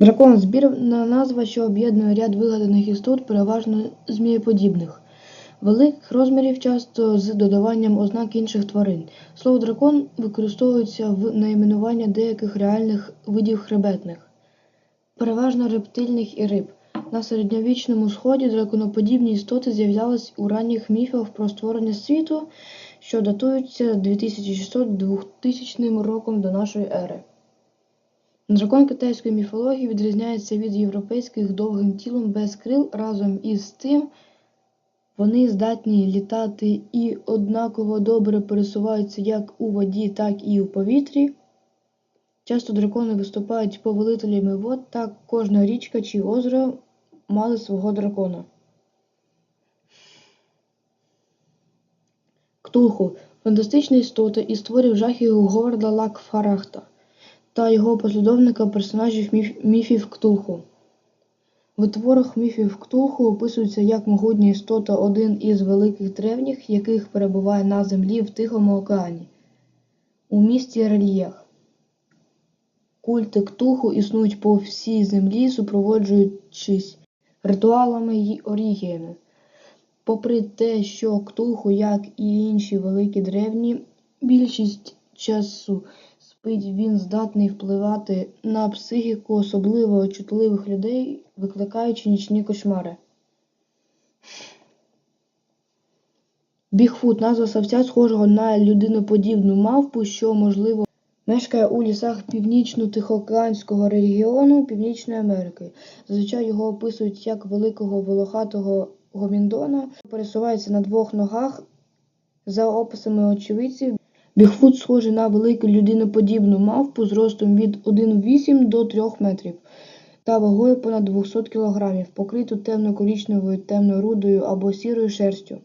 Дракон збірна назва, що об'єднує ряд вигаданих істот, переважно змієподібних, великих розмірів, часто з додаванням ознак інших тварин. Слово дракон використовується в найменуванні деяких реальних видів хребетних, переважно рептильних і риб. На середньовічному сході драконоподібні істоти з'являлись у ранніх міфах про створення світу, що датуються 2600-2000 роком до нашої ери. Дракон китайської міфології відрізняється від європейських довгим тілом без крил, разом із тим вони здатні літати і однаково добре пересуваються як у воді, так і у повітрі. Часто дракони виступають повелителями вод, так кожна річка чи озеро мали свого дракона. Ктулху фантастична істота із творів жахів Говарда Лакфарахта та його послідовника персонажів міф- міфів Ктулху. В творах міфів Ктулху описується як могутня істота один із великих древніх, яких перебуває на землі в Тихому океані. У місті Рельєх. Культи Ктулху існують по всій землі, супроводжуючись ритуалами й орігіями. Попри те, що Ктулху, як і інші великі древні, більшість часу спить, він здатний впливати на психіку особливо чутливих людей, викликаючи нічні кошмари. Бігфут назва савця схожого на людиноподібну мавпу, що, можливо, мешкає у лісах північно-тихоокеанського регіону Північної Америки. Зазвичай його описують як великого волохатого гоміндона, пересувається на двох ногах. За описами очевидців, Бігфут схожий на велику людиноподібну мавпу з ростом від 1,8 до 3 метрів та вагою понад 200 кг, покриту темно-корічневою, темно-рудою або сірою шерстю.